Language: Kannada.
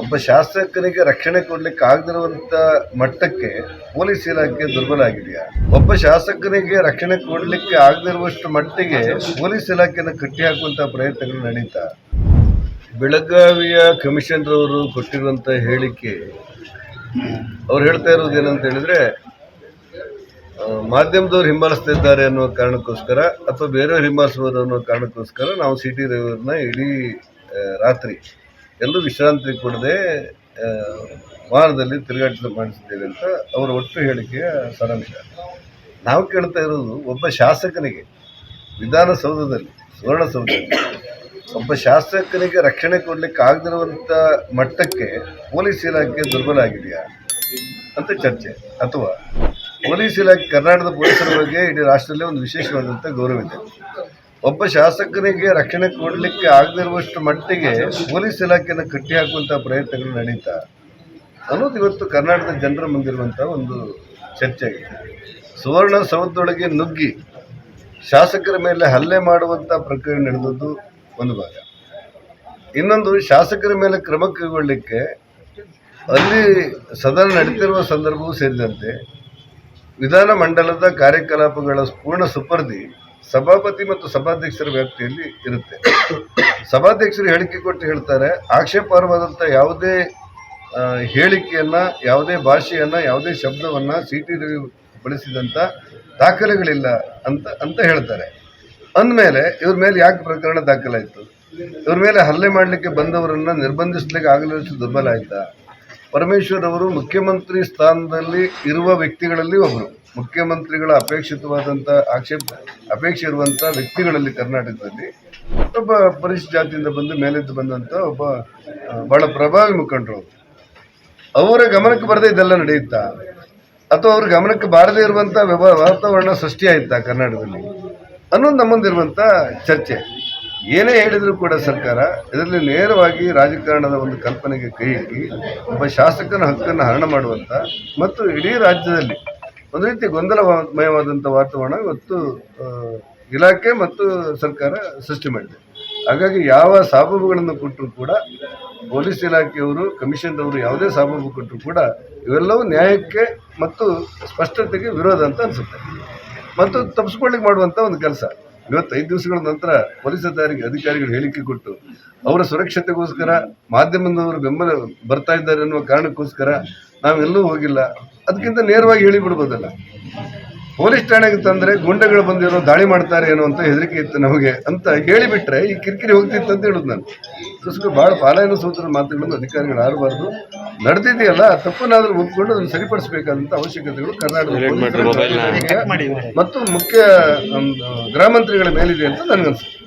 ಒಬ್ಬ ಶಾಸಕನಿಗೆ ರಕ್ಷಣೆ ಕೊಡ್ಲಿಕ್ಕೆ ಆಗದಿರುವಂತ ಮಟ್ಟಕ್ಕೆ ಪೊಲೀಸ್ ಇಲಾಖೆ ದುರ್ಬಲ ಆಗಿದೆಯಾ? ಒಬ್ಬ ಶಾಸಕನಿಗೆ ರಕ್ಷಣೆ ಕೊಡ್ಲಿಕ್ಕೆ ಆಗದಿರುವಷ್ಟು ಮಟ್ಟಿಗೆ ಪೊಲೀಸ್ ಇಲಾಖೆನ ಕಟ್ಟಿ ಹಾಕುವಂತ ಪ್ರಯತ್ನಗಳು ನಡೀತಾ? ಬೆಳಗಾವಿಯ ಕಮಿಷನರ್ ಅವರು ಕೊಟ್ಟಿರುವಂತ ಹೇಳಿಕೆ, ಅವ್ರು ಹೇಳ್ತಾ ಇರೋದು ಏನಂತ ಹೇಳಿದ್ರೆ ಮಾಧ್ಯಮದವ್ರು ಹಿಂಬಾಲಿಸ್ತಾ ಇದ್ದಾರೆ ಅನ್ನೋ ಕಾರಣಕ್ಕೋಸ್ಕರ ಅಥವಾ ಬೇರೆಯವ್ರು ಹಿಂಬಾಲಿಸಬಹುದು ಅನ್ನೋ ಕಾರಣಕ್ಕೋಸ್ಕರ ನಾವು ಸಿಟಿ ರೈವರ್ನ ಇಡೀ ರಾತ್ರಿ ಎಲ್ಲೂ ವಿಶ್ರಾಂತಿ ಕೊಡದೆ ವಾರದಲ್ಲಿ ತಿರುಗಾಟ ಮಾಡಿಸಿದ್ದೇವೆ ಅಂತ ಅವರ ಒಟ್ಟು ಹೇಳಿಕೆಯ ಸಾರಾಂಶ. ನಾವು ಕೇಳ್ತಾ ಇರೋದು ಒಬ್ಬ ಶಾಸಕನಿಗೆ, ವಿಧಾನಸೌಧದಲ್ಲಿ, ಸುವರ್ಣಸೌಧದಲ್ಲಿ, ಒಬ್ಬ ಶಾಸಕನಿಗೆ ರಕ್ಷಣೆ ಕೊಡ್ಲಿಕ್ಕೆ ಆಗದಿರುವಂತ ಮಟ್ಟಕ್ಕೆ ಪೊಲೀಸ್ ಇಲಾಖೆ ದುರ್ಬಲ ಆಗಿದೆಯಾ ಅಂತ ಚರ್ಚೆ. ಅಥವಾ ಪೊಲೀಸ್ ಇಲಾಖೆ ಕರ್ನಾಟಕದ ಪೊಲೀಸರ ಬಗ್ಗೆ ಇಡೀ ರಾಷ್ಟ್ರದಲ್ಲಿ ಒಂದು ವಿಶೇಷವಾದಂಥ ಗೌರವ ಇದೆ. ಒಬ್ಬ ಶಾಸಕರಿಗೆ ರಕ್ಷಣೆ ಕೊಡಲಿಕ್ಕೆ ಆಗದಿರುವಷ್ಟು ಮಟ್ಟಿಗೆ ಪೊಲೀಸ್ ಇಲಾಖೆಯನ್ನು ಕಟ್ಟಿ ಹಾಕುವಂಥ ಪ್ರಯತ್ನಗಳು ನಡೀತಾ ಅನ್ನೋದು ಇವತ್ತು ಕರ್ನಾಟಕದ ಜನರ ಮುಂದಿರುವಂಥ ಒಂದು ಚರ್ಚೆ ಸುವರ್ಣ ಸೌಧದೊಳಗೆ ನುಗ್ಗಿ ಶಾಸಕರ ಮೇಲೆ ಹಲ್ಲೆ ಮಾಡುವಂಥ ಪ್ರಕ್ರಿಯೆ ನಡೆದದ್ದು ಒಂದು ಭಾಗ. ಇನ್ನೊಂದು ಶಾಸಕರ ಮೇಲೆ ಕ್ರಮ ಕೈಗೊಳ್ಳಲಿಕ್ಕೆ ಅಲ್ಲಿ ಸದನ ನಡೀತಿರುವ ಸಂದರ್ಭವೂ ಸೇರಿದಂತೆ ವಿಧಾನ ಮಂಡಲದ ಕಾರ್ಯಕಲಾಪಗಳ ಪೂರ್ಣ ಸುಪರ್ದಿ ಸಭಾಪತಿ ಮತ್ತು ಸಭಾಧ್ಯಕ್ಷರ ವ್ಯಾಪ್ತಿಯಲ್ಲಿ ಇರುತ್ತೆ. ಸಭಾಧ್ಯಕ್ಷರು ಹೇಳಿಕೆ ಕೊಟ್ಟು ಹೇಳ್ತಾರೆ ಆಕ್ಷೇಪಾರ್ಹವಾದಂಥ ಯಾವುದೇ ಹೇಳಿಕೆಯನ್ನು, ಯಾವುದೇ ಭಾಷೆಯನ್ನ, ಯಾವುದೇ ಶಬ್ದವನ್ನು ಸಿ ಟಿ ರವಿ ಬಳಸಿದಂಥ ದಾಖಲೆಗಳಿಲ್ಲ ಅಂತ ಅಂತ ಹೇಳ್ತಾರೆ. ಅಂದಮೇಲೆ ಇವ್ರ ಮೇಲೆ ಯಾಕೆ ಪ್ರಕರಣ ದಾಖಲಾಯಿತು? ಇವ್ರ ಮೇಲೆ ಹಲ್ಲೆ ಮಾಡಲಿಕ್ಕೆ ಬಂದವರನ್ನ ನಿರ್ಬಂಧಿಸಲಿಕ್ಕೆ ಆಗಲಿಷ್ಟು ದುರ್ಬಲ ಆಯ್ತಾ? ಪರಮೇಶ್ವರ್ ಅವರು ಮುಖ್ಯಮಂತ್ರಿ ಸ್ಥಾನದಲ್ಲಿ ಇರುವ ವ್ಯಕ್ತಿಗಳಲ್ಲಿ ಒಬ್ಬರು ಮುಖ್ಯಮಂತ್ರಿಗಳ ಅಪೇಕ್ಷಿತವಾದಂಥ ಆಕ್ಷೇಪ, ಅಪೇಕ್ಷೆ ಇರುವಂಥ ವ್ಯಕ್ತಿಗಳಲ್ಲಿ ಕರ್ನಾಟಕದಲ್ಲಿ ಒಬ್ಬ ಪರಿಶಿಷ್ಟ ಜಾತಿಯಿಂದ ಬಂದು ಮೇಲೆದ್ದು ಬಂದಂಥ ಒಬ್ಬ ಬಹಳ ಪ್ರಭಾವಿ ಮುಖಂಡರು. ಅವರ ಗಮನಕ್ಕೆ ಬರದೇ ಇದೆಲ್ಲ ನಡೆಯುತ್ತಾ? ಅಥವಾ ಅವ್ರ ಗಮನಕ್ಕೆ ಬಾರದೇ ಇರುವಂಥ ವ್ಯವ, ವಾತಾವರಣ ಸೃಷ್ಟಿ ಆಯ್ತಾ ಕರ್ನಾಟಕದಲ್ಲಿ? ಅನ್ನೋದು ನಮ್ಮಂದಿರುವಂಥ ಚರ್ಚೆ. ಏನೇ ಹೇಳಿದರೂ ಕೂಡ ಸರ್ಕಾರ ಇದರಲ್ಲಿ ನೇರವಾಗಿ ರಾಜಕಾರಣದ ಒಂದು ಕಲ್ಪನೆಗೆ ಕೈ ಹಾಕಿ ಒಬ್ಬ ಶಾಸಕನ ಹಕ್ಕನ್ನು ಹರಣ ಮಾಡುವಂಥ ಮತ್ತು ಇಡೀ ರಾಜ್ಯದಲ್ಲಿ ಒಂದು ರೀತಿ ಗೊಂದಲಮಯವಾದಂಥ ವಾತಾವರಣ ಇವತ್ತು ಇಲಾಖೆ ಮತ್ತು ಸರ್ಕಾರ ಸೃಷ್ಟಿ ಮಾಡಿದೆ. ಹಾಗಾಗಿ ಯಾವ ಸಾಬೂಬುಗಳನ್ನು ಕೊಟ್ಟರು ಕೂಡ ಪೊಲೀಸ್ ಇಲಾಖೆಯವರು ಕಮಿಷನ್ದವರು ಯಾವುದೇ ಸಾಬೂಬು ಕೊಟ್ಟರು ಕೂಡ ಇವೆಲ್ಲವೂ ನ್ಯಾಯಕ್ಕೆ ಮತ್ತು ಸ್ಪಷ್ಟತೆಗೆ ವಿರೋಧ ಅಂತ ಅನಿಸುತ್ತೆ. ಮತ್ತು ತಪ್ಪಿಸ್ಕೊಳ್ಳಿಕ್ಕೆ ಮಾಡುವಂಥ ಒಂದು ಕೆಲಸ. ಇವತ್ತು ಐದು ದಿವಸಗಳ ನಂತರ ಪೊಲೀಸ್ ಅಧಿಕಾರಿಗೆ ಅಧಿಕಾರಿಗಳು ಹೇಳಿಕೆ ಕೊಟ್ಟು ಅವರ ಸುರಕ್ಷತೆಗೋಸ್ಕರ ಮಾಧ್ಯಮದವರು ಬೆಂಬಲ ಬರ್ತಾ ಇದ್ದಾರೆ ಅನ್ನುವ ಕಾರಣಕ್ಕೋಸ್ಕರ ನಾವೆಲ್ಲೂ ಹೋಗಿಲ್ಲ. ಅದಕ್ಕಿಂತ ನೇರವಾಗಿ ಹೇಳಿಬಿಡ್ಬೋದಲ್ಲ ಪೊಲೀಸ್ ಠಾಣೆಗೆ ತಂದ್ರೆ ಗುಂಡೆಗಳು ಬಂದಿರೋ ದಾಳಿ ಮಾಡ್ತಾರೆ ಏನೋ ಅಂತ ಹೆದರಿಕೆ ಇತ್ತು ನಮಗೆ ಅಂತ ಹೇಳಿಬಿಟ್ರೆ ಈ ಕಿರಿಕಿರಿ ಹೋಗ್ತಿತ್ತು ಅಂತ ಹೇಳುದು ನಾನು. ಅದಕ್ಕೋಸ್ಕರ ಭಾಳ ಪಾಲಾಯನ ಸೂತ್ರ ಮಾತುಗಳನ್ನು ಅಧಿಕಾರಿಗಳು ಆಡಬಾರ್ದು ನಡೆದಿದೆಯಲ್ಲ ತಪ್ಪನ್ನಾದ್ರೂ ಒಪ್ಪಿಕೊಂಡು ಅದನ್ನು ಸರಿಪಡಿಸಬೇಕಾದಂತ ಅವಶ್ಯಕತೆಗಳು ಕರ್ನಾಟಕ ಮತ್ತು ಮುಖ್ಯ ಗೃಹ ಮಂತ್ರಿಗಳ ಮೇಲಿದೆ ಅಂತ ನನಗನ್ಸುತ್ತೆ.